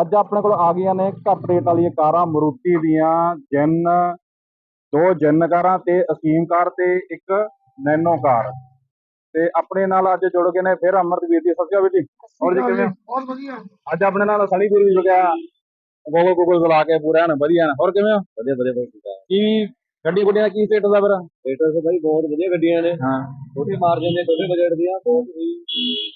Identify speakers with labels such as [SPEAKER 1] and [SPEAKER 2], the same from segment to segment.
[SPEAKER 1] ਅੱਜ ਆਪਣੇ ਕੋਲ ਆ ਗਈਆਂ ਨੇ ਘੱਟ ਰੇਟ ਵਾਲੀਆਂ ਕਾਰਾਂ ਮਰੂਤੀ ਦੀਆਂ ਜੈਨ ਦੋ ਜੈਨ ਕਾਰਾਂ ਤੇ ਅਸੀਮ ਕਾਰ ਤੇ ਇੱਕ ਨੈਨੋ ਕਾਰ। ਤੇ ਆਪਣੇ ਨਾਲ ਅੱਜ ਜੁੜ ਗਏ ਨੇ ਫਿਰ ਅਮਰਦੀਪ ਜੀ ਸਤਿ ਸ਼੍ਰੀ ਅਕਾਲ ਜੀ। ਹੋਰ ਜੀ ਕਿਵੇਂ?
[SPEAKER 2] ਬਹੁਤ ਵਧੀਆ।
[SPEAKER 1] ਅੱਜ ਆਪਣੇ ਨਾਲ ਸਣੀ ਪੂਰੀ ਵੀ ਗਿਆ ਗੋਗੋ ਗੋਗੋ ਚਲਾ ਕੇ ਪੂਰਾ ਐਨ ਵਧੀਆ ਨੇ। ਹੋਰ ਕਿਵੇਂ ਹੋ? ਵਧੀਆ ਵਧੀਆ ਬਾਈ ਕੀ ਗੱਡੀ ਗੁੱਡੀਆਂ ਦਾ ਕੀ ਸਟੇਟਸ ਆ ਫਿਰ?
[SPEAKER 2] ਰੇਟਰ ਤੇ ਬਾਈ ਬਹੁਤ ਵਧੀਆ ਗੱਡੀਆਂ ਨੇ।
[SPEAKER 1] ਹਾਂ।
[SPEAKER 2] ਛੋਟੇ ਮਾਰਜਨ ਦੇ ਛੋਟੇ ਬਜਟ ਦੀਆਂ ਬਹੁਤ ਹੀ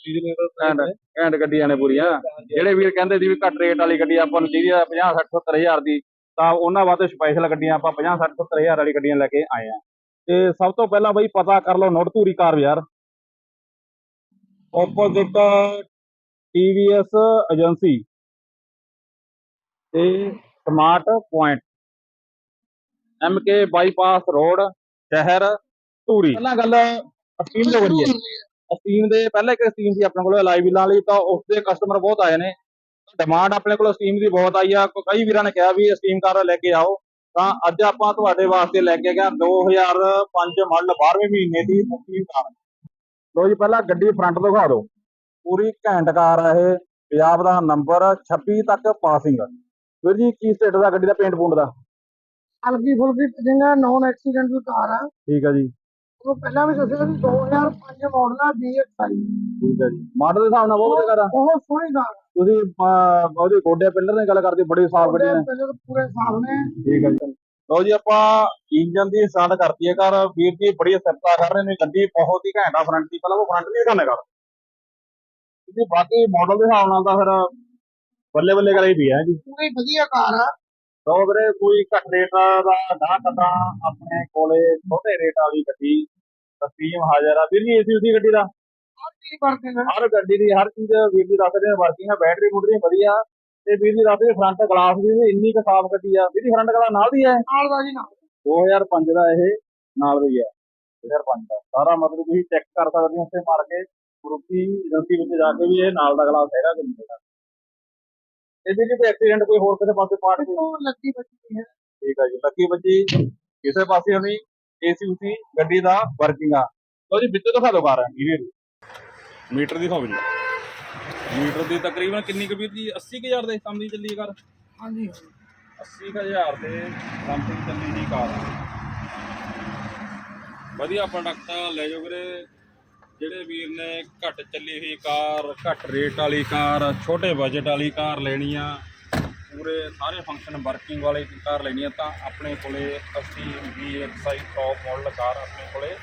[SPEAKER 2] ਰੀਜ਼ਨੇਬਲ
[SPEAKER 1] ਐਂਡ ਐਂਡ ਗੱਡੀਆਂ ਨੇ ਪੂਰੀਆਂ। ਜਿਹੜੇ ਵੀਰ ਕਹਿੰਦੇ ਸੀ ਵੀ ਘੱਟ ਰੇਟ ਵਾਲੀ ਗੱਡੀ ਆਪਾਂ ਨੂੰ ਚਾਹੀਦੀ ਆ 50 60 70 ਹਜ਼ਾਰ ਦੀ ਤਾਂ ਉਹਨਾਂ ਵਾਸਤੇ ਸਪੈਸ਼ਲ ਗੱਡੀਆਂ ਆਪਾਂ 50 60 70 ਹਜ਼ਾਰ ਵਾਲੀ ਗੱਡੀਆਂ ਲੈ ਕੇ ਆਏ ਆ। ਤੇ ਸਭ ਤੋਂ ਪਹਿਲਾਂ ਬਈ ਪਤਾ ਕਰ ਲਓ ਨੋਟਧੂਰੀ ਕਾਰ ਬਾਜ਼ਾਰ। ਆਪੋਜ਼ਿਟ TVS ਏਜੰਸੀ ਤੇ smart point MK bypass road ਸ਼ਹਿਰ ਧੂਰੀ। ਪਹਿਲਾਂ ਗੱਲ ਅਸਟੀਮ ਤੋਂ ਕਰੀਏ ਸਟੀਮ ਦੇ ਪਹਿਲਾਂ ਇੱਕ ਸਟੀਮ ਸੀ ਆਪਣੇ ਕੋਲ ਲਾਈਵ ਵਾਲੀ ਤਾਂ ਉਸ ਦੇ ਕਸਟਮਰ ਬਹੁਤ ਆਏ ਨੇ। ਡਿਮਾਂਡ ਆਪਣੇ ਕੋਲ ਸਟੀਮ ਦੀ ਬਹੁਤ ਆਈ ਆ। ਕਈ ਵੀਰਾਂ ਨੇ ਕਿਹਾ ਵੀ ਸਟੀਮ ਕਾਰ ਲੈ ਕੇ ਆਓ। ਤਾਂ ਅੱਜ ਆਪਾਂ ਤੁਹਾਡੇ ਵਾਸਤੇ ਲੈ ਕੇ ਗਏ 2005 ਮਾਡਲ 12ਵੇਂ ਮਹੀਨੇ ਦੀ ਸਟੀਮ ਕਾਰ। ਲੋ ਜੀ ਪਹਿਲਾਂ ਗੱਡੀ ਫਰੰਟ ਤੋਂ ਦਿਖਾ ਦਿਓ। ਪੂਰੀ ਘੈਂਟ ਕਾਰ ਆ ਇਹ। ਪੰਜਾਬ ਦਾ ਨੰਬਰ 26 ਤੱਕ ਪਾਸਿੰਗ ਵੀਰ ਜੀ ਕੀ ਸਟੇਟਸ ਦਾ ਗੱਡੀ ਦਾ ਪੇਂਟ ਪੂੰਟ ਦਾ?
[SPEAKER 2] ਹਲਕੀ ਫੁਲਕੀ ਫਿਟਿੰਗ ਨੌਨ ਐਕਸੀਡੈਂਟਲ ਕਾਰ ਆ।
[SPEAKER 1] ਠੀਕ ਆ ਜੀ।
[SPEAKER 2] ਉਹ ਪਹਿਲਾਂ ਵੀ ਦੱਸਿਆ ਸੀ 2005 ਮਾਡਲ ਆ DX5
[SPEAKER 1] ਠੀਕ ਆ ਜੀ। ਮਾਡਲ ਦੇ ਹਿਸਾਬ ਨਾਲ ਬਹੁਤ ਵਧੀਆ ਕਾਰ ਆ।
[SPEAKER 2] ਬਹੁਤ ਸੋਹਣੀ ਕਾਰ ਆ।
[SPEAKER 1] ਤੁਸੀਂ ਅਹ, ਉਹਦੇ ਗੋਡੇ ਪਿੱਲਰ ਦੀ ਗੱਲ ਕਰਦੇ ਬੜੀ ਸਾਫ਼ ਗੱਡੀਆਂ ਨੇ।
[SPEAKER 2] ਪਹਿਲੇ ਪੂਰੇ ਸਾਫ਼ ਨੇ।
[SPEAKER 1] ਠੀਕ ਹੈ ਜੀ। ਲਓ ਜੀ ਆਪਾਂ ਇੰਜਨ ਦੀ ਸਟਾਰਟ ਕਰਤੀ ਹੈ ਕਾਰ। ਵੀਰ ਜੀ ਬੜੀ ਸੈਪਤਾ ਕਰ ਰਹੇ ਨੇ। ਗੱਡੀ ਬਹੁਤ ਹੀ ਘੈਂਟ ਆ ਫਰੰਟ ਦੀ। ਪਹਿਲਾਂ ਉਹ ਫਰੰਟ ਦੀ ਦਿਖਾਣੇ ਕਰ। ਕਿਉਂਕਿ ਬਾਕੀ ਮਾਡਲ ਦੇ ਹਿਸਾਬ ਨਾਲ ਤਾਂ ਫਿਰ ਬੱਲੇ ਬੱਲੇ ਕਰਾਈ ਵੀ ਹੈ ਜੀ।
[SPEAKER 2] ਪੂਰੀ ਵਧੀਆ ਕਾਰ ਆ।
[SPEAKER 1] ਵੀਰੇ ਕੋਈ ਘੱਟ ਰੇਟ ਦਾ ਨਾ ਕਦਾ ਆਪਣੇ ਕੋਲੇ ਛੋਟੇ ਰੇਟ ਵਾਲੀ ਗੱਡੀ ਤਸਲੀਮ ਹਾਜ਼ਰ ਆ। ਵੀਰ ਜੀ ਏਸੀ ਉਸੀ ਗੱਡੀ ਦਾ?
[SPEAKER 2] ਹਰ ਆ
[SPEAKER 1] ਗੱਡੀ ਦੀ ਹਰ ਚੀਜ਼ ਵੀਰ ਜੀ ਦੱਸਦੇ ਨੇ ਵਰਕਿੰਗ ਆ ਬੈਟਰੀ ਬੁਟਰੀ ਵਧੀਆ। ਤੇ ਵੀਰ ਜੀ ਦੱਸਦੇ ਫਰੰਟ ਗਲਾਸ ਵੀ ਇੰਨੀ ਕੁ ਸਾਫ਼ ਗੱਡੀ ਆ। ਵੀਰ ਜੀ ਫਰੰਟ ਗਲਾਸ ਨਾਲ ਦੀ ਹੈ?
[SPEAKER 2] ਨਾਲ ਦਾ ਜੀ ਨਾਲ
[SPEAKER 1] 2005 ਦਾ ਇਹ ਨਾਲ ਦੀ ਹੈ। 2005 ਦਾ। ਸਾਰਾ ਮਤਲਬ ਤੁਸੀਂ ਚੈੱਕ ਕਰ ਸਕਦੇ ਹੋ ਉੱਥੇ ਮਾਰ ਕੇ। ਗਰੁੱਪੀ ਏਜੰਸੀ ਵਿੱਚ ਜਾ ਕੇ ਵੀ ਇਹ ਨਾਲ ਦਾ ਗਲਾਸ ਹੈਗਾ ਕਿ ਨਹੀਂ ਹੈਗਾ। ਇਹਦੇ ਵਿੱਚ ਕੋਈ ਐਕਸੀਡੈਂਟ ਕੋਈ ਹੋਰ ਕਿਸੇ ਪਾਸੇ ਪਾਰਟ ਕੋਈ
[SPEAKER 2] ਉਹ ਲੱਗੀ ਬੱਚੀ ਹੈ।
[SPEAKER 1] ਠੀਕ ਹੈ ਜੀ ਲੱਕੀ ਬੱਜੀ ਕਿਸੇ ਪਾਸੇ ਨਹੀਂ ਏਸੀ ਉਸੀ ਗੱਡੀ ਦਾ ਵਰਕਿੰਗ ਆ। ਲਓ ਜੀ ਵਿੱਚ ਦਿਖਾ ਦਿਓ ਕਾਰ ਇੰਟੀਰੀਅਰ ਮੀਟਰ ਦਿਖਾਓ ਜੀ ਮੀਟਰ ਦੀ ਤਕਰੀਬਨ ਕਿੰਨੀ ਕੁ ਵੀਰ ਜੀ? 80000 ਦੇ ਦੀ ਚੱਲੀ ਕਾਰ?
[SPEAKER 2] ਹਾਂਜੀ।
[SPEAKER 1] 80000 ਦੇ ਸਮਥਿੰਗ ਚੱਲੀ ਜੀ ਕਾਰ। ਆ ਵਧੀਆ ਪ੍ਰੋਡਕਟ ਆ ਲੈ ਜਾਓ ਵੀਰੇ। ਜਿਹੜੇ ਵੀਰ ਨੇ ਘੱਟ ਚੱਲੀ ਹੋਈ ਕਾਰ ਘੱਟ ਰੇਟ ਵਾਲੀ ਕਾਰ ਛੋਟੇ ਬਜਟ ਵਾਲੀ ਕਾਰ ਲੈਣੀ ਆ ਪੂਰੇ ਸਾਰੇ ਫੰਕਸ਼ਨ ਵਰਕਿੰਗ ਵਾਲੀ ਕਾਰ ਲੈਣੀ ਆ ਤਾਂ ਆਪਣੇ ਕੋਲੇ 80 VXI ਟੌਪ ਮਾਡਲ ਕਾਰ ਆਪਣੇ ਕੋਲੇ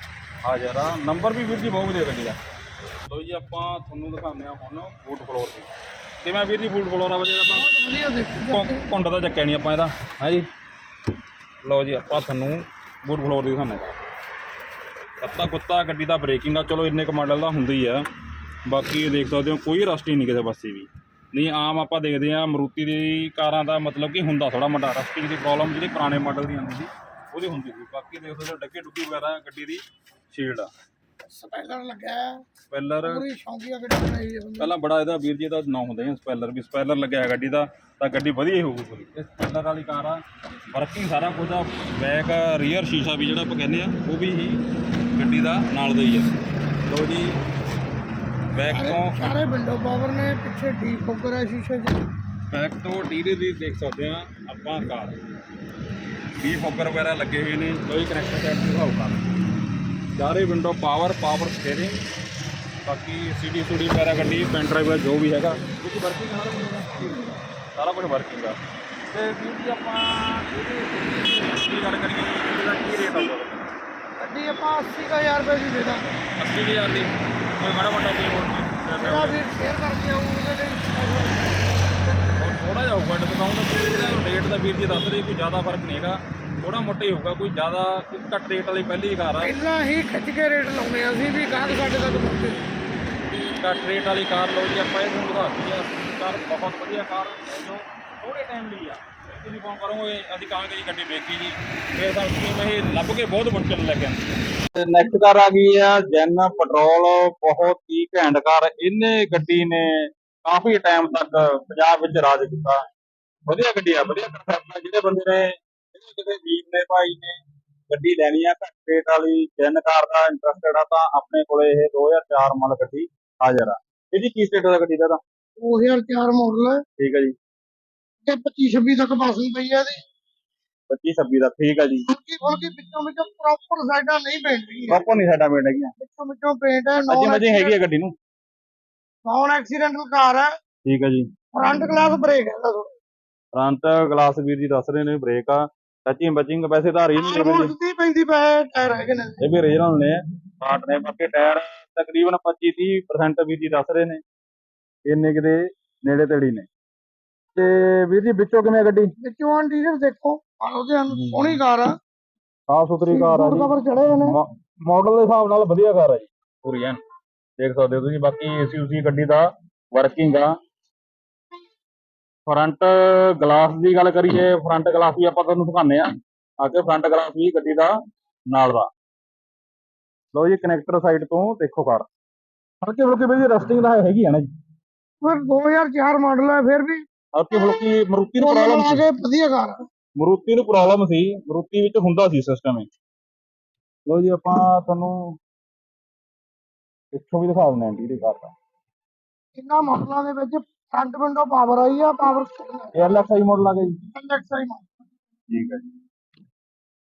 [SPEAKER 1] ਹਾਜ਼ਰ ਆ। ਨੰਬਰ ਵੀ ਵੀਰ ਜੀ ਬਹੁਤ ਵਧੀਆ ਗੱਡੀ ਦਾ ਲੋ ਜੀ ਆਪਾਂ ਤੁਹਾਨੂੰ ਦਿਖਾਉਂਦੇ ਆ ਹੁਣ ਬੂਟ ਫਲੋਰ ਦੀ। ਕਿਵੇਂ ਵੀਰ ਜੀ ਬੂਟ ਫਲੋਰ ਆ ਵਜੇ ਆਪਾਂ? ਕੁੰਡ ਦਾ ਚੱਕਿਆ ਨਹੀਂ ਆਪਾਂ ਇਹਦਾ ਹੈ ਜੀ? ਲਓ ਜੀ ਆਪਾਂ ਤੁਹਾਨੂੰ ਬੂਟ ਫਲੋਰ ਦੀ ਦਿਖਾਉਂਦੇ ਹਾਂ। ਕੱਤਾ ਕੁੱਤਾ ਗੱਡੀ ਦਾ ਬ੍ਰੇਕਿੰਗ ਆ। ਚਲੋ ਇੰਨੇ ਕ ਮਾਡਲ ਦਾ ਹੁੰਦਾ ਹੀ ਆ। ਬਾਕੀ ਦੇਖ ਸਕਦੇ ਹੋ ਕੋਈ ਰਸਟੀ ਨਹੀਂ ਕਿਸੇ ਪਾਸੇ ਵੀ। ਨਹੀਂ ਆਮ ਆਪਾਂ ਦੇਖਦੇ ਆ ਮਰੂਤੀ ਦੀ ਕਾਰਾਂ ਦਾ ਮਤਲਬ ਕਿ ਹੁੰਦਾ ਥੋੜਾ ਮੋਟਾ। ਰਸਟਿੰਗ ਦੀ ਪ੍ਰੋਬਲਮ ਜਿਹੜੀ ਪੁਰਾਣੇ ਮਾਡਲ ਦੀ ਆਉਂਦੀ ਸੀ ਉਹਦੀ ਹੁੰਦੀ ਸੀ। ਬਾਕੀ ਦੇਖ ਸਕਦੇ ਹੋ ਡੱਗੇ ਡੁੱਗੀ ਵਗੈਰਾ ਗੱਡੀ ਦੀ ਸ਼ੀਲਡ ਆ।
[SPEAKER 2] ਸਪੈਲਰ ਲੱਗਾ ਹੈ
[SPEAKER 1] ਸਪੈਲਰ
[SPEAKER 2] ਪੂਰੀ ਸ਼ੌਂਕੀਆ ਗੱਡੀ ਬਣਾਈ ਹੈ
[SPEAKER 1] ਪਹਿਲਾਂ ਬੜਾ ਇਹਦਾ ਵੀਰ ਜੀ ਦਾ ਨਾਂ ਹੁੰਦਾ ਹੈ ਸਪੈਲਰ। ਵੀ ਸਪੈਲਰ ਲੱਗਿਆ ਹੈ ਗੱਡੀ ਦਾ ਤਾਂ ਗੱਡੀ ਵਧੀਆ ਹੀ ਹੋਊਗੀ ਪੂਰੀ। ਇਹ ਸਪੈਲਰ ਵਾਲੀ ਕਾਰ ਆ। ਵਰਕਿੰਗ ਸਾਰਾ ਕੁਝ ਆ। ਬੈਕ ਰੀਅਰ ਸ਼ੀਸ਼ਾ ਵੀ ਜਿਹੜਾ ਆਪਾਂ ਕਹਿੰਦੇ ਆ ਉਹ ਵੀ ਹੀ ਗੱਡੀ ਦਾ ਨਾਲ ਦਾ ਹੀ ਆ। ਲੋ ਜੀ ਬੈਕ ਤੋਂ
[SPEAKER 2] ਸਾਰੇ- ਵਿੰਡੋ ਪਾਵਰ ਨੇ ਪਿੱਛੇ ਡੀ ਫੋਕਰ ਹੈ ਸ਼ੀਸ਼ੇ 'ਚ।
[SPEAKER 1] ਬੈਕ ਤੋਂ ਟੀਰੇ ਦੀ ਦੇਖ ਸਕਦੇ ਆ ਆਪਾਂ ਕਾਰ। ਵੀ ਫੋਕਰ ਵਗੈਰਾ ਲੱਗੇ ਹੋਏ ਨੇ ਕੋਈ ਕਨੈਕਸ਼ਨ ਸੈਟ ਦਿਖਾਓ ਕਾਰ। ਸਾਰੇ ਵਿੰਡੋ ਪਾਵਰ ਪਾਵਰ ਸਟੀਅਰਿੰਗ ਬਾਕੀ ਸੀਡੀ ਸੂਡੀ ਵਗੈਰਾ ਗੱਡੀ ਪੈਨ ਡਰਾਈਵ ਜੋ ਵੀ ਹੈਗਾ। ਕੁਝ ਵਰਕਿੰਗ ਸਾਰਾ ਕੁਝ ਸਾਰਾ ਕੁਝ ਵਰਕਿੰਗ ਆ। ਤੇ ਵੀਰ ਜੀ ਆਪਾਂ ਇਹਦੀ ਕੀ ਗੱਲ ਕਰੀਏ ਇਹਦਾ ਕੀ ਰੇਟ ਆਊਗਾ?
[SPEAKER 2] ਗੱਡੀ ਆਪਾਂ 80000 ਰੁਪਏ ਦੀ। ਦੇ ਦਾਂਗੇ
[SPEAKER 1] 80000 ਦੀ ਕੋਈ ਬੜਾ ਵੱਡਾ ਕੋਈ ਹੋਰ
[SPEAKER 2] ਜਿਹੜਾ ਵੀ ਸ਼ੇਅਰ ਕਰਕੇ ਆਊ ਉਹਦੇ ਲਈ
[SPEAKER 1] ਥੋੜਾ ਜਿਹਾ ਹੋਊਗਾ ਡਿਸਕਾਊਂਟ ਰੇਟ ਦਾ ਵੀਰ ਜੀ ਦੱਸ ਰਹੇ ਕੋਈ ਜ਼ਿਆਦਾ ਫ਼ਰਕ ਨਹੀਂ ਹੈਗਾ। ਥੋੜਾ ਮੋਟਾ ਹੀ ਹੋਊਗਾ ਕੋਈ ਜ਼ਿਆਦਾ ਘੱਟ ਰੇਟ ਵਾਲੀ ਪਹਿਲੀ ਕਾਰ ਆ।
[SPEAKER 2] ਪਹਿਲਾਂ ਹੀ ਖਿੱਚ ਕੇ ਰੇਟ ਲਾਉਣੇ ਆ ਅਸੀਂ ਵੀ ਗਾਹਕ ਸਾਡੇ ਤੱਕ ਪਹੁੰਚੇ।
[SPEAKER 1] ਘੱਟ ਰੇਟ ਵਾਲੀ ਕਾਰ ਲਓ ਜੀ ਆਪਾਂ ਇਹ ਤੁਹਾਨੂੰ ਦਿਖਾਤੀ ਆ ਕਾਰ ਬਹੁਤ ਵਧੀਆ ਕਾਰ ਹੈ ਜੋ ਥੋੜੇ ਟਾਈਮ ਲਈ ਆ। ਤੁਸੀਂ ਫੋਨ ਕਰੋਗੇ ਅਸੀਂ ਕਹਾਂਗੇ ਜੀ ਗੱਡੀ ਵੇਖੀ ਜੀ। ਫਿਰ ਤਾਂ ਤੁਸੀਂ ਇਹ ਲੱਭ ਕੇ ਬਹੁਤ ਮੁਸ਼ਕਿਲ ਲੈ ਕੇ ਆਉਂਦੇ ਨੈਕਸਟ ਕਾਰ ਆ ਗਈ ਆ ਜੈਨ ਪੈਟਰੋਲ ਬਹੁਤ ਹੀ ਘੈਂਟ ਕਾਰ ਇਹਨੇ ਗੱਡੀ ਨੇ ਕਾਫੀ ਟਾਈਮ ਤੱਕ ਪੰਜਾਬ ਵਿੱਚ ਰਾਜ ਕੀਤਾ। ਵਧੀਆ ਗੱਡੀ ਆ ਵਧੀਆ ਕਨਸੈਪਟ ਆ ਜਿਹੜੇ ਬੰਦੇ ਨੇ ਜਿਹੜੇ ਕਿਸੇ ਵੀਰ ਨੇ ਭਾਈ ਨੇ ਗੱਡੀ ਲੈਣੀ ਆ ਘੱਟ ਰੇਟ ਵਾਲੀ ਜੈਨ ਕਾਰ ਦਾ ਇੰਟਰਸਟਡ ਆ ਤਾਂ ਆਪਣੇ ਕੋਲੇ ਇਹ 2004 ਮਾਡਲ ਗੱਡੀ ਹਾਜ਼ਰ ਆ। ਇਹਦੀ ਕੀ ਸਟੇਟਸ ਆ ਗੱਡੀ ਦਾ ਤਾਂ?
[SPEAKER 2] 2004 ਮਾਡਲ ਹੈ
[SPEAKER 1] ਠੀਕ ਹੈ ਜੀ।
[SPEAKER 2] ਤੇ 25 26 ਤੱਕ ਪਾਸਿੰਗ ਪਈ ਹੈ ਇਹਦੀ।
[SPEAKER 1] 25 26 ਦਾ ਠੀਕ ਆ ਜੀ।
[SPEAKER 2] ਹਲਕੀ ਫੁਲਕੀ ਵਿੱਚੋਂ ਵਿੱਚੋਂ ਪ੍ਰੋਪਰ ਸਾਈਡਾਂ ਨਹੀਂ ਪੈਂਦੀ ਹੈ
[SPEAKER 1] ਪ੍ਰੋਪਰ ਨਹੀਂ ਸਾਡਾ ਪੇਟ ਹੈਗੀਆਂ
[SPEAKER 2] ਵਿੱਚੋਂ ਵਿੱਚੋਂ ਪੇਂਟ ਹੈ
[SPEAKER 1] ਅਜੇ ਮਜੇ ਹੈਗੀ ਆ ਗੱਡੀ ਨੂੰ।
[SPEAKER 2] ਨੌਨ ਐਕਸੀਡੈਂਟਲ ਕਾਰ ਹੈ।
[SPEAKER 1] ਠੀਕ ਆ ਜੀ।
[SPEAKER 2] ਫਰੰਟ ਗਲਾਸ ਬ੍ਰੇਕ ਹੈ
[SPEAKER 1] ਫਰੰਟ ਗਲਾਸ ਵੀਰ ਜੀ ਦੱਸ ਰਹੇ ਨੇ ਬ੍ਰੇਕ ਆ। ਟੱਚਿੰਗ ਬਚਿੰਗ ਵੈਸੇ ਤਾਂ ਰੀਜਨਲ ਨੇ
[SPEAKER 2] ਆਲਮੋਸਟ 30 35 ਪੈ ਟਾਇਰ ਹੈਗੇ ਨੇ।
[SPEAKER 1] ਇਹ ਵੀ ਰੀਜਨਲ ਨੇ ਪਾਰਟ ਨੇ ਬਾਕੀ ਟਾਇਰ ਤਕਰੀਬਨ 25 30% ਵੀਰ ਜੀ ਦੱਸ ਰਹੇ ਨੇ। ਇੰਨੇ ਕਿਤੇ ਨੇੜੇ ਤੇੜੀ ਨੇ। ਤੇ ਵੀਰ ਜੀ ਵਿੱਚੋਂ ਕਿਵੇਂ ਆ ਗੱਡੀ?
[SPEAKER 2] ਵਿੱਚੋਂ ਇੰਟੀਰੀਅਰ ਦੇਖੋ ਉਹਦੇ ਅੰਦਰ ਸੋਹਣੀ ਕਾਰ ਆ।
[SPEAKER 1] ਸਾਫ਼ ਸੁਥਰੀ ਕਾਰ ਆ ਜੀ।
[SPEAKER 2] ਕਵਰ ਚੜੇ ਹੋਏ ਨੇ।
[SPEAKER 1] ਮਾਡਲ ਦੇ ਹਿਸਾਬ ਨਾਲ ਵਧੀਆ ਕਾਰ ਆ ਜੀ। ਪੂਰੀ ਐਨ। ਦੇਖ ਸਕਦੇ ਹੋ ਤੁਸੀਂ ਬਾਕੀ ਏਸੀ ਉਸੀ ਗੱਡੀ ਦਾ ਵਰਕਿੰਗ ਆ। ਫਰੰਟ ਗਲਾਸ ਦੀ ਗੱਲ ਕਰੀਏ ਫਰੰਟ ਗਲਾਸ ਵੀ ਆਪਾਂ ਤੁਹਾਨੂੰ ਦਿਖਾਉਂਦੇ ਆ ਆ ਕੇ ਫਰੰਟ ਗਲਾਸ ਵੀ ਗੱਡੀ ਦਾ ਨਾਲ ਦਾ। ਲਓ ਜੀ ਕਨੈਕਟਰ ਸਾਈਡ ਤੋਂ ਦੇਖੋ ਕਾਰ। ਹਲਕੇ ਫੁਲਕੇ ਵੀ ਰਸਟਿੰਗ ਦਾ ਹੈਗੀ ਆ ਨਾ ਜੀ।
[SPEAKER 2] ਫਿਰ 2004 ਮਾਡਲ ਹੈ ਫਿਰ ਵੀ
[SPEAKER 1] ਹਲਕੀ ਫੁਲਕੀ ਮਰੂਤੀ ਨੂੰ ਪ੍ਰੋਬਲਮ
[SPEAKER 2] ਆ ਕੇ ਵਧੀਆ ਕਾਰ ਆ
[SPEAKER 1] ਮਰੂਤੀ ਨੂੰ ਪ੍ਰੋਬਲਮ ਸੀ ਮਰੂਤੀ ਵਿੱਚ ਹੁੰਦਾ ਸੀ ਸਿਸਟਮ ਇਹ। ਲਓ ਜੀ ਆਪਾਂ ਤੁਹਾਨੂੰ ਪਿੱਛੋਂ ਵੀ ਦਿਖਾ ਦਿੰਦੇ ਹਾਂ ਇੰਟੀਰੀਅਰ ਕਾਰ ਦਾ।
[SPEAKER 2] ਇਹਨਾਂ ਮਾਡਲਾਂ ਦੇ ਵਿੱਚ ਫਰੰਟ ਵਿੰਡੋ ਪਾਵਰ ਆਈ ਆ ਪਾਵਰ
[SPEAKER 1] ਇਹ ਐਲਐਕਸਆਈ ਮਾਡਲ ਆ ਗਿਆ ਜੀ
[SPEAKER 2] ਐਲਐਕਸਆਈ
[SPEAKER 1] ਠੀਕ ਹੈ ਜੀ।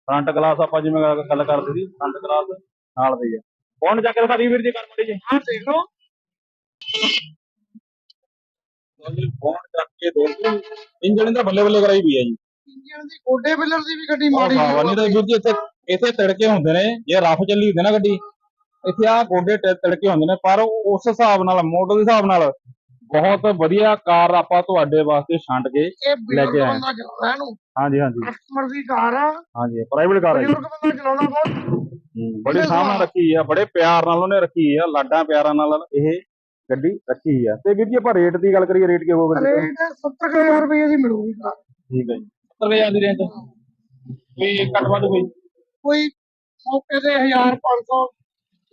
[SPEAKER 1] ਫਰੰਟ ਗਲਾਸ ਆਪਾਂ ਜਿਵੇਂ ਗੱਲ ਗੱਲ ਕਰਦੇ ਸੀ ਫਰੰਟ ਗਲਾਸ ਨਾਲ ਦੇ ਆ। ਕੌਣ ਚੱਕ ਦੀ ਵੀਰ ਜੀ ਕਰ ਮੜੀ ਜੀ।
[SPEAKER 2] ਆ ਦੇਖ ਲਓ।
[SPEAKER 1] ਕੌਣ ਚੱਕ ਕੇ ਦੇਖੋ ਇੰਜਣ ਦਾ ਬੱਲੇ ਬੱਲੇ ਕਰਾਈ ਵੀ ਹੈ ਜੀ।
[SPEAKER 2] ਇੰਜਨ ਦੀ ਗੋਡੇ ਪਿਲਰ ਦੀ ਵੀ ਗੱਡੀ ਮਾੜੀ
[SPEAKER 1] ਆਹ ਵਾਹ ਨਹੀਂ ਤਾਂ ਵੀਰ ਜੀ ਇੱਥੇ ਇੱਥੇ ਤੜਕੇ ਹੁੰਦੇ ਨੇ ਜੇ ਰਫ ਚੱਲੀ ਹੁੰਦੀ ਨਾ ਗੱਡੀ ਇੱਥੇ ਆ ਗੋਡੇ ਟ- ਤੜਕੇ ਹੁੰਦੇ ਨੇ ਪਰ ਉਸ ਹਿਸਾਬ ਨਾਲ ਮਾਡਲ ਦੇ ਹਿਸਾਬ ਨਾਲ ਬਹੁਤ ਵਧੀਆ ਕਾਰ ਆਪਾਂ ਤੁਹਾਡੇ ਵਾਸਤੇ ਛੰਡ ਕੇ
[SPEAKER 2] ਇਹ
[SPEAKER 1] ਲੈ ਕੇ
[SPEAKER 2] ਬਜ਼ੁਰਗ
[SPEAKER 1] ਆਏ।
[SPEAKER 2] ਬੰਦਾ ਚਲਾਉਂਦਾ ਇਹਨੂੰ।
[SPEAKER 1] ਹਾਂਜੀ ਹਾਂਜੀ।
[SPEAKER 2] ਕਸਟਮਰ ਦੀ ਕਾਰ ਆ।
[SPEAKER 1] ਹਾਂਜੀ ਪ੍ਰਾਈਵੇਟ ਕਾਰ ਹੈ ਜੀ।
[SPEAKER 2] ਬਜ਼ੁਰਗ ਬੰਦਾ ਚਲਾਉਂਦਾ ਬਹੁਤ।
[SPEAKER 1] ਬੜੀ ਸਾਹਮਣੇ ਰੱਖੀ ਆ ਬੜੇ ਪਿਆਰ ਨਾਲ ਉਹਨੇ ਰੱਖੀ ਆ ਲਾਡਾਂ ਪਿਆਰਾਂ ਨਾਲ ਇਹ ਗੱਡੀ ਰੱਖੀ ਆ। ਤੇ ਵੀਰ ਜੀ ਆਪਾਂ ਰੇਟ ਦੀ ਗੱਲ ਕਰੀਏ ਰੇਟ ਕੀ ਹੋਊਗਾ ਦਾ?
[SPEAKER 2] ਰੇਟ 70000 ਰੁਪਏ ਦੀ ਮਿਲੂਗੀ ਕਾਰ।
[SPEAKER 1] ਠੀਕ ਹੈ ਜੀ। 70000 ਦੀ ਰੇਂਜ ਕੋਈ ਘੱਟ ਵੱਧ ਕੋਈ
[SPEAKER 2] ਕੋਈ ਮੌਕੇ ਤੇ 1500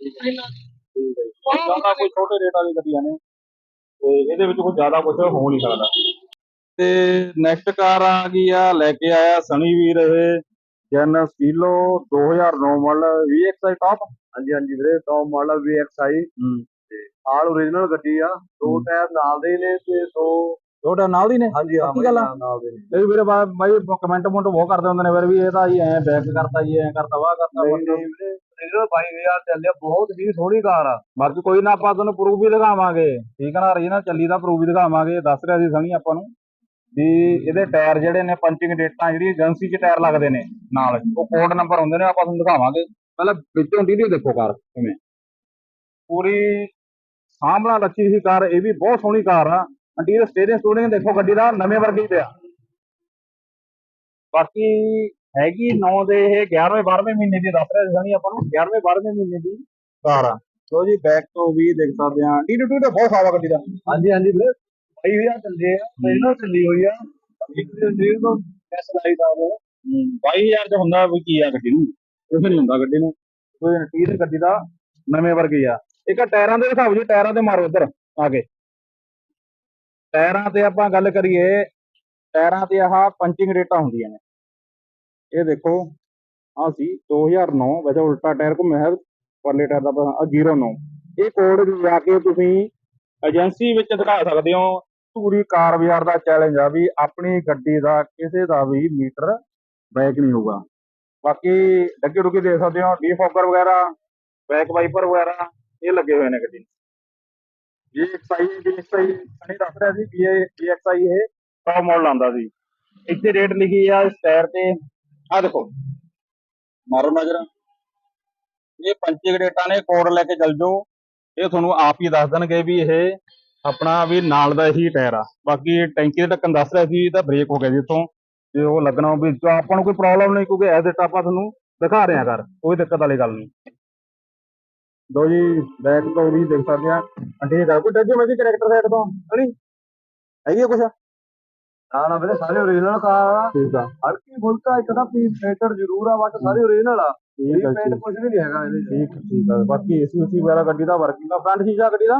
[SPEAKER 2] ਇੰਨਾ।
[SPEAKER 1] ਠੀਕ ਹੈ ਜੀ। ਜ਼ਿਆਦਾ ਕੋਈ ਛੋਟੇ ਰੇਟ ਵਾਲੀ ਗੱਡੀਆਂ ਨੇ। ਤੇ ਇਹਦੇ ਵਿੱਚ ਕੋਈ ਜ਼ਿਆਦਾ ਕੁਝ ਹੋ ਨਹੀਂ ਸਕਦਾ। ਤੇ ਨੈਕਸਟ ਕਾਰ ਆ ਗਈ ਆ ਲੈ ਕੇ ਆਇਆ ਸਣੀ ਵੀਰ ਇਹ ਜਨ ਸਟੀਲੋ 2009 ਮਾਡਲ VXI ਟਾਪ
[SPEAKER 3] ਹਾਂਜੀ ਹਾਂਜੀ ਵੀਰੇ ਟੌਪ ਮਾਡਲ VXI
[SPEAKER 1] ਹੂੰ।
[SPEAKER 3] ਆਲ ਓਰੀਜਨਲ ਗੱਡੀ ਆ ਦੋ। ਟਾਇਰ ਨਾਲ ਦੇ ਨੇ ਤੇ ਦੋ
[SPEAKER 1] ਤੁਹਾਡਾ ਨਾਲ ਦੀ ਨੇ?
[SPEAKER 3] ਹਾਂਜੀ ਹਾਂ
[SPEAKER 1] ਪੱਕੀ ਗੱਲ ਆ?
[SPEAKER 3] ਨਾਲ- ਦੇ ਨੇ।
[SPEAKER 1] ਇਹ ਵੀਰੇ ਬਾ- ਬਾਈ ਕਮੈਂਟ ਮੁੰਟ ਬਹੁਤ ਕਰਦੇ ਹੁੰਦੇ ਨੇ ਫਿਰ ਵੀ ਇਹ ਤਾਂ ਜੀ ਐ ਬੈਕ ਕਰਤਾ ਜੀ ਐ ਕਰਤਾ ਵਾਹ ਕਰਤਾ
[SPEAKER 3] ਨਹੀਂ। ਨਹੀਂ ਵੀਰੇ ਓਰੀਜਨਲ 22000 ਚੱਲਿਆ ਬਹੁਤ ਹੀ ਸੋਹਣੀ ਕਾਰ ਆ।
[SPEAKER 1] ਬਾਕੀ ਕੋਈ ਨਾ ਆਪਾਂ ਤੁਹਾਨੂੰ ਪ੍ਰੂਫ ਵੀ ਦਿਖਾਵਾਂਗੇ। ਠੀਕ ਹੈ ਨਾ ਰੀਜਨਲ ਚੱਲੀ ਦਾ ਪ੍ਰੂਫ ਵੀ ਦਿਖਾਵਾਂਗੇ ਦੱਸ ਰਿਹਾ ਸੀ ਸਣੀ ਆਪਾਂ ਨੂੰ ਵੀ ਇਹਦੇ ਟਾਇਰ ਜਿਹੜੇ ਨੇ ਪੰਚਿੰਗ ਡੇਟਾਂ ਜਿਹੜੀ ਏਜੰਸੀ 'ਚ ਟਾਇਰ ਲੱਗਦੇ ਨੇ ਨਾਲ। ਉਹ ਕੋਡ ਨੰਬਰ ਹੁੰਦੇ ਨੇ ਆਪਾਂ ਤੁਹਾਨੂੰ ਦਿਖਾਵਾਂਗੇ। ਪਹਿਲਾਂ ਵਿੱਚੋਂ ਇੰਟੀਰੀਅਰ ਦੇਖੋ ਕਾਰ ਕਿਵੇਂ? ਪੂਰੀ ਸਾਹਮਣਾ ਰੱਖੀ ਸੀ ਕਾਰ ਇਹ ਵੀ ਬਹੁਤ ਸੋਹਣੀ ਕਾਰ ਆ। ਇੰਟੀਰੀਅਰ ਸਟੇਰਿੰਗ ਸਟੂਡਿੰਗ ਦੇਖੋ ਗੱਡੀ ਦਾ ਨਵੇਂ ਵਰਗੀ ਪਿਆ। ਬਾਕੀ ਹੈਗੀ 9 ਦੇ ਇਹ 11ਵੇਂ 12ਵੇਂ ਮਹੀਨੇ ਦੀ ਦੱਸ ਰਿਹਾ ਸਣੀ ਆਪਾਂ ਨੂੰ 11ਵੇਂ 12ਵੇਂ ਮਹੀਨੇ ਦੀ ਕਾਰ ਆ। ਲੋ ਜੀ ਬੈਕ ਤੋਂ ਵੀ ਦੇਖ ਸਕਦੇ ਆ ਡੀ ਟੂ ਦਾ ਬਹੁਤ ਖਾਵਾ ਗੱਡੀ ਦਾ।
[SPEAKER 3] ਹਾਂਜੀ ਹਾਂਜੀ ਵੀਰੇ। 22000 ਚੱਲੇ ਆ ਓਰੀਜਨਲ ਚੱਲੀ ਹੋਈ ਆ। ਇੱਕ ਦਿਨ ਤੋਂ ਪੈਸੇ ਲਾਈਦਾ ਉਹ
[SPEAKER 1] 22000 ਚ ਹੁੰਦਾ ਵੀ ਕੀ ਆ ਗੱਡੀ ਨੂੰ? ਕੁਝ ਨਹੀਂ ਹੁੰਦਾ ਗੱਡੀ ਨੂੰ। ਕੋਈ ਤੇ ਗੱਡੀ ਦਾ ਨਵੇਂ ਵਰਗੀ ਆ। ਇੱਕ ਆਹ ਟਾਇਰਾਂ ਦੇ ਹਿਸਾਬ ਜੀ, ਟਾਇਰਾਂ ਤੇ ਮਾਰੋ ਇੱਧਰ, ਆ ਕੇ। ਟਾਇਰਾਂ ਤੇ ਆਪਾਂ ਗੱਲ ਕਰੀਏ, ਟਾਇਰਾਂ ਤੇ ਆਹ ਪੰਚਿੰਗ ਰੇਟਾਂ ਹੁੰਦੀਆਂ ਨੇ। ਇਹ ਦੇਖੋ ਆ ਸੀ 2009 ਵੈਸੇ ਉਲਟਾ ਟਾਇਰ ਘੁੰਮਿਆ ਹੈ ਪਰਲੇ ਟਾਇਰ ਦਾ ਆ 09 ਇਹ ਕੋਡ ਜਾ ਕੇ ਤੁਸੀਂ ਏਜੰਸੀ ਵਿੱਚ ਦਿਖਾ ਸਕਦੇ ਹੋ। ਪੂਰੀ ਕਾਰ ਬਾਜ਼ਾਰ ਦਾ ਚੈਲੰਜ ਆ ਵੀ ਆਪਣੀ ਗੱਡੀ ਦਾ ਕਿਸੇ ਦਾ ਵੀ ਮੀਟਰ ਬੈਕ ਨਹੀਂ ਹੋਊਗਾ। ਬਾਕੀ ਡੱਗੇ ਡੁੱਗੇ ਦੇਖ ਸਕਦੇ ਹੋ ਡੀਫੋਕਰ ਵਗੈਰਾ। ਬੈਕ ਵਾਈਪਰ ਵਗੈਰਾ ਇਹ ਲੱਗੇ ਹੋਏ ਨੇ ਗੱਡੀ ਨੂੰ। GXI GXI ਸਣੀ ਦੱਸ ਰਿਹਾ ਸੀ ਵੀ ਇਹ GXI ਇਹ। ਟੌਪ ਮਾਡਲ ਆਉਂਦਾ ਸੀ। ਇੱਥੇ ਰੇਟ ਲਿਖੀ ਆ ਇਸ ਟਾਇਰ ਤੇ ਆ ਦੇਖੋ। ਮਾਰੋ ਨਜ਼ਰ। ਇਹ ਪੰਚੇ ਰੇਟਾਂ ਨੇ ਕੋਡ ਲੈ ਕੇ ਚੱਲ ਜਾਓ। ਇਹ ਤੁਹਾਨੂੰ ਆਪ ਹੀ ਦੱਸ ਦੇਣਗੇ ਵੀ ਇਹ ਆਪਣਾ ਵੀ ਨਾਲ ਦਾ ਹੀ ਟਾਇਰ ਆ। ਬਾਕੀ ਟੈਂਕੀ ਦੇ ਢੱਕਣ ਦੱਸ ਰਿਹਾ ਸੀ ਤਾਂ ਬ੍ਰੇਕ ਹੋ ਗਿਆ ਜੀ ਇੱਥੋਂ। ਤੇ ਉਹ ਲੱਗਣਾ ਵੀ ਆਪਾਂ ਨੂੰ ਕੋਈ ਪ੍ਰੋਬਲਮ ਨਹੀਂ ਕਿਉਂਕਿ ਐਜ਼ ਇਟ ਆਪਾਂ ਤੁਹਾਨੂੰ ਦਿਖਾ ਰਹੇ ਹਾਂ ਕਰ ਕੋਈ ਦਿੱਕਤ ਵਾਲੀ ਗੱਲ ਨਹੀਂ। ਦੋ ਜੀ ਬੈਕ ਤੋਂ ਵੀ ਦੇਖ ਸਕਦੇ ਆ ਠੀਕ ਆ ਕੋਈ ਡੱਜੇ ਮੈਂ ਕਰੈਕਟਰ ਸਾਈਡ ਤੋਂ ਹਣੀ ਹੈਗੀ ਆ ਕੁਛ?
[SPEAKER 3] ਨਾ ਨਾ ਵੀਰੇ ਸਾਰੇ ਓਰੀਜਨਲ ਕਾਰ ਆ।
[SPEAKER 1] ਠੀਕ ਆ।
[SPEAKER 3] ਹਲਕੀ ਫੁਲਕਾ ਇੱਕ ਤਾਂ ਪੀਸ ਮੈਟਰ ਜ਼ਰੂਰ ਆ ਬਟ ਸਾਰੇ ਓਰੀਜਨਲ ਆ।
[SPEAKER 1] ਠੀਕ ਆ
[SPEAKER 3] ਰੀਪੇਂਟ ਕੁਝ ਵੀ ਨਹੀਂ ਹੈਗਾ ਇਹਦੇ
[SPEAKER 1] ਠੀਕ ਠੀਕ ਆ। ਬਾਕੀ ਏਸੀ ਉਸੀ ਵਗੈਰਾ ਗੱਡੀ ਦਾ ਵਰਕਿੰਗ ਆ ਫਰੰਟ ਸ਼ੀਸ਼ਾ ਗੱਡੀ ਦਾ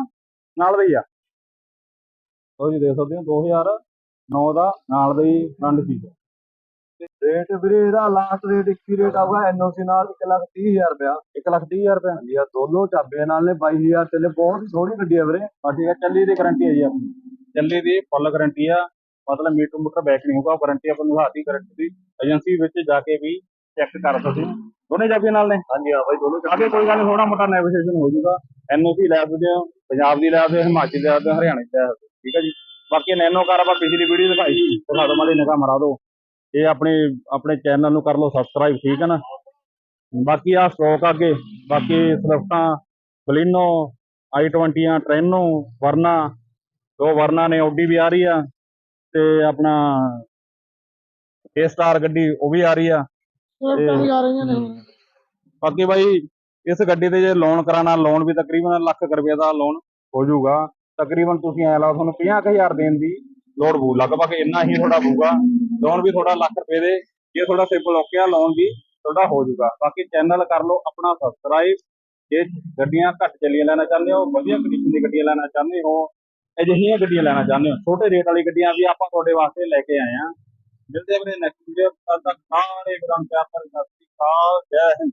[SPEAKER 1] ਨਾਲ ਦਾ ਹੀ ਆ। ਉਹ ਜੀ ਦੇਖ ਸਕਦੇ ਹੋ 2009 ਦਾ ਨਾਲ ਦਾ ਹੀ ਫਰੰਟ ਸ਼ੀਸ਼ਾ
[SPEAKER 3] ਰੇਟ ਵੀਰੇ ਇਹਦਾ ਲਾਸਟ ਰੇਟ 21 ਰੇਟ ਆਊਗਾ ਐਨਓਸੀ ਨਾਲ 1 ਲੱਖ 30 ਹਜ਼ਾਰ ਰੁਪਇਆ।
[SPEAKER 1] 1 ਲੱਖ 30000 ਰੁਪਏ
[SPEAKER 3] ਹਾਂਜੀ ਆ ਦੋਨੋਂ ਚਾਬੀਆਂ ਨਾਲ ਨੇ 22000 ਚੱਲੇ ਬਹੁਤ ਹੀ ਸੋਹਣੀ ਗੱਡੀ ਆ ਵੀਰੇ।
[SPEAKER 1] ਆ ਠੀਕ ਆ ਚੱਲੀ ਦੀ ਗਾਰੰਟੀ ਹੈ ਜੀ ਆਪਣੀ। ਚੱਲੀ ਦੀ ਫੁੱਲ ਗਾਰੰਟੀ ਆ। ਮਤਲਬ ਮੀਟਰ ਮੂਟਰ ਬੈਕ ਨਹੀਂ ਹੋਊਗਾ ਵਾਰੰਟੀ ਆਪਾਂ ਨੂੰ ਹਾਤੀ ਗਾਰੰਟੀ ਦੀ। ਏਜੰਸੀ ਵਿੱਚ ਜਾ ਕੇ ਵੀ ਚੈੱਕ ਕਰ ਸਕਦੇ ਹੋ। ਦੋਨੇ ਚਾਬੀਆਂ ਨਾਲ ਨੇ?
[SPEAKER 3] ਹਾਂਜੀ ਹਾਂ ਬਾਈ ਦੋਨੋਂ
[SPEAKER 1] ਅੱਗੇ ਕੋਈ ਗੱਲ ਥੋੜਾ ਮੋਟਾ ਨੈਗੋਸ਼ੀਏਸ਼ਨ ਹੋ ਜਾਊਗਾ। ਐਨਓਸੀ ਲੈ ਸਕਦੇ ਹੋ ਪੰਜਾਬ ਦੀ ਲੈ ਸਕਦੇ ਹੋ ਹਿਮਾਚਲ ਦੀ ਲੈ ਸਕਦੇ ਹੋ ਹਰਿਆਣਾ ਦੀ ਲੈ ਸਕਦੇ ਹੋ। ਠੀਕ ਹੈ ਜੀ। ਬਾਕੀ ਨੈਨੋ ਕਾਰ ਆਪਾਂ ਪਿਛਲੀ ਵੀਡੀਓ ਦਿਖਾਈ ਸੀ। ਦਿਖਾ ਦਿਓ ਮਾੜੀ ਨਿਗਾਹ ਮਰਾ ਦਿਓ। ਇਹ ਆਪਣੇ ਆਪਣੇ ਚੈਨਲ ਨੂੰ ਕਰ ਲਓ ਸਬਸਕ੍ਰਾਈਬ ਠੀਕ ਹੈ ਨਾ? ਬਾਕੀ ਆ ਸਟਾਕ ਅੱਗੇ ਬਾਕੀ ਸਵਿਫਟਾਂ ਬਲੀਨੋ i20 ਟ੍ਰੈਨੋ ਵਰਨਾ ਦੋ ਵਰਨਾ ਨੇ ਆਡੀ ਵੀ ਆ ਰਹੀ ਆ ਤੇ ਆਪਣਾ ਏ ਸਟਾਰ ਗੱਡੀ ਉਹ ਵੀ ਆ ਰਹੀ ਆ
[SPEAKER 2] ਵੀ ਆ ਰਹੀਆਂ ਨੇ ਹੁਣ।
[SPEAKER 1] ਬਾਕੀ ਬਾਈ ਇਸ ਗੱਡੀ ਤੇ ਜੇ ਲੋਨ ਕਰਾਣਾ ਲੋਨ ਵੀ ਤਕਰੀਬਨ ਲੱਖ ਰੁਪਏ ਦਾ ਲੋਨ ਹੋ ਜਾਊਗਾ। ਤਕਰੀਬਨ ਤੁਸੀਂ ਐ ਲਾਓ ਤੁਹਾਨੂੰ 50000 ਦੇਣ ਦੀ ਲੋੜ ਪਊ ਲਗਭਗ ਇੰਨਾ ਹੀ ਤੁਹਾਡਾ ਪਊਗਾ। ਲੋਨ ਵੀ ਤੁਹਾਡਾ ਲੱਖ ਰੁਪਏ ਦੇ, ਜੇ ਤੁਹਾਡਾ ਸਿੰਪਲ ਓਕੇ ਆ ਲੋਨ ਵੀ ਤੁਹਾਡਾ ਹੋ ਜਾਊਗਾ। ਬਾਕੀ ਚੈਨਲ ਕਰ ਲਓ, ਆਪਣਾ ਸਬਸਕ੍ਰਾਈਬ ਜੇ ਗੱਡੀਆਂ ਘੱਟ ਚੱਲੀਆਂ ਲੈਣਾ ਚਾਹੁੰਦੇ ਹੋ, ਵਧੀਆ ਕੰਡੀਸ਼ਨ ਦੀ ਗੱਡੀਆਂ ਲੈਣਾ ਚਾਹੁੰਦੇ ਹੋ, ਅਜਿਹੀਆਂ ਗੱਡੀਆਂ ਲੈਣਾ ਚਾਹੁੰਦੇ ਹੋ। ਛੋਟੇ ਰੇਟ ਵਾਲੀ ਗੱਡੀਆਂ ਵੀ ਆਪਾਂ ਤੁਹਾਡੇ ਵਾਸਤੇ ਲੈ ਕੇ ਆਏ ਆ ਮਿਲਦੇ ਆਪਣੇ ਨੈਕਸਟ ਵੀਡੀਓ ਤਦ ਤੱਕ ਸਾਰੇ ਗ੍ਰਾਮ ਪਿਆਰ ਭਰੀ ਸਤਿ ਸ਼੍ਰੀ ਅਕਾਲ। ਜੈ ਹਿੰਦ।